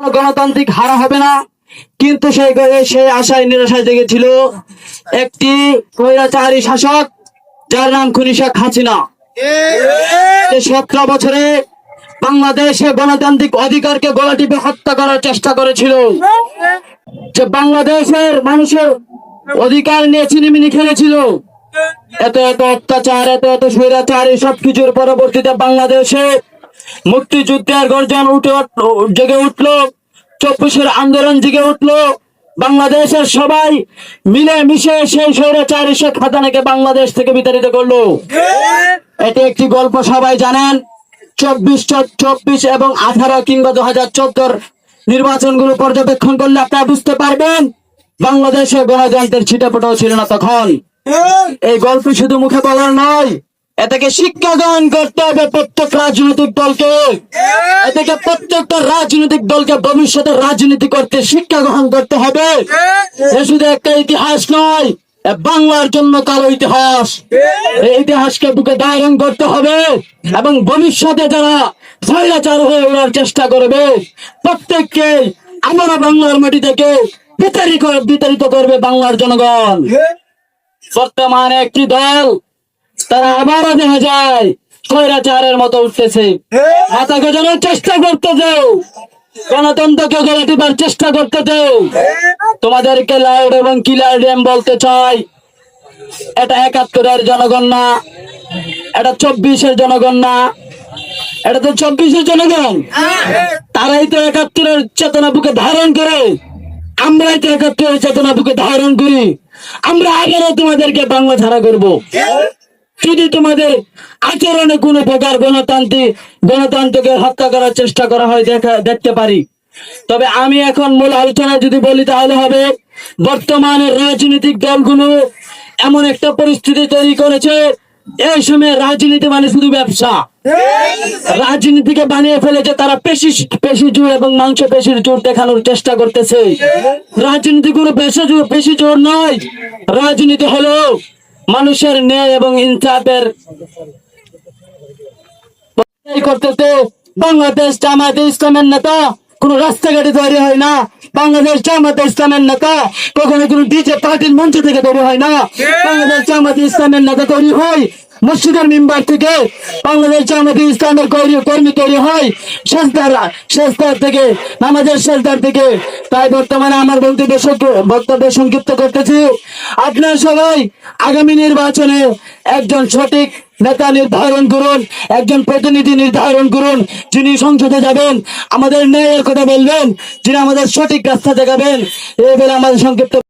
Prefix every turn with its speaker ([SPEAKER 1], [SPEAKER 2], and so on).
[SPEAKER 1] গণতান্ত্রিক হারা হবে না। কিন্তু সেই আশায় নিরাশায় জেগেছিল একটি স্বৈরাচারী শাসক, যার নাম খুনি শেখ সতেরো বছরে বাংলাদেশে গণতান্ত্রিক অধিকারকে গলা টিপে হত্যা করার চেষ্টা করেছিল। যে বাংলাদেশের মানুষের অধিকার নিয়ে চিনিমিনি খেলেছিল। এত এত অত্যাচার, এত এত স্বৈরাচার এই সব কিছুর পরবর্তীতে বাংলাদেশে মুক্তিযুদ্ধের গর্জন উঠে জেগে উঠল। চব্বিশের আন্দোলন জেগে উঠল। বাংলাদেশের সবাই মিলে মিশে সেই স্বৈরাচার শেখ হাসানাকে বাংলাদেশ থেকে বিতাড়িত করল। এটি একটি গল্প, সবাই জানেন। চব্বিশ চব্বিশ এবং আঠারো কিংবা দু হাজার চোদ্দোর নির্বাচনগুলো পর্যবেক্ষণ করলে আপনারা বুঝতে পারবেন, বাংলাদেশে গণতন্ত্রের ছিটেপটাও ছিল না তখন। এই গল্প শুধু মুখে বলার নয় এ থেকে শিক্ষা গ্রহণ করতে হবে প্রত্যেক রাজনৈতিক দলকে। এ থেকে প্রত্যেকটা রাজনৈতিক দলকে ভবিষ্যতে রাজনীতি করতে শিক্ষা গ্রহণ করতে হবে। এ শুধু একটা ইতিহাস নয় বাংলার জন্য কালো ইতিহাস। এই ইতিহাসকে বুকে দায়ন করতে হবে এবং ভবিষ্যতে যারা স্বৈরাচার হয়ে ওঠার চেষ্টা করবে প্রত্যেককে আমরা বাংলার মাটি থেকে বিতাড়িত বিতাড়িত করবে বাংলার জনগণ। বর্তমানে একটি দল তারা আবারও দেখা যায় স্বৈরাচারের মতো উঠতেছে। মাথা গোজানোর চেষ্টা করতেছে গণতন্ত্রকে গলা টিপার চেষ্টা করতেছে তোমাদেরকে লাউড এবং কিলার ড্যাম বলতে চাই। এটা একাত্তরের জনগণ না এটা চব্বিশের জনগণ না এটা তো চব্বিশের জনগণ। তারাই তো একাত্তরের চেতনা বুকে ধারণ করে। আমরাই তো একাত্তরের চেতনা বুকে ধারণ করি। আমরা আগেও তোমাদেরকে বাংলা ছাড়া করব। যদি তোমাদের আচরণে কোনো প্রকার গণতান্ত্রিক গণতন্ত্রকে হত্যা করার চেষ্টা করা হয়, দেখা, দেখতে পারি। তবে আমি এখন মূল আলোচনা যদি বলি, তাহলে হবে, বর্তমানে রাজনৈতিক দলগুলো এমন একটা পরিস্থিতি তৈরি করেছে এই সময় রাজনীতি মানে শুধু ব্যবসা। রাজনীতিকে বানিয়ে ফেলেছে তারা পেশি পেশি জোর এবং মাংস পেশির জোর দেখানোর চেষ্টা করতেছে। রাজনীতি কোনো পেশি জোর পেশি জোর নয়, রাজনীতি হলো মানুষের ন্যায় এবং ইনসাফের করতেছে বাংলাদেশ জামায়াতে ইসলামের নেতা কোন রাস্তাঘাটে তৈরি হয় না। বাংলাদেশ জামাতে ইসলামের নেতা কখনো কোন ডিজে পার্টির মঞ্চ থেকে তৈরি হয় না। বাংলাদেশ জামাতে ইসলামের নেতা তৈরি হয়। মসজিদের মেম্বার থেকে বাংলাদেশ জামাতে ইসলামের কর্মী তৈরি হয়। শেষদার শেষদার থেকে, নামাজের শেষদার থেকে। তাই বর্তমানে আমার বক্তব্য বক্তব্য সংক্ষিপ্ত করতেছি। আপনারা সবাই আগামী নির্বাচনে একজন সঠিক নেতা নির্ধারণ করুন, একজন প্রতিনিধি নির্ধারণ করুন, যিনি সংসদে যাবেন, আমাদের ন্যায়ের কথা বলবেন, যিনি আমাদের সঠিক রাস্তা দেখাবেন এই আমাদের সংক্ষিপ্ত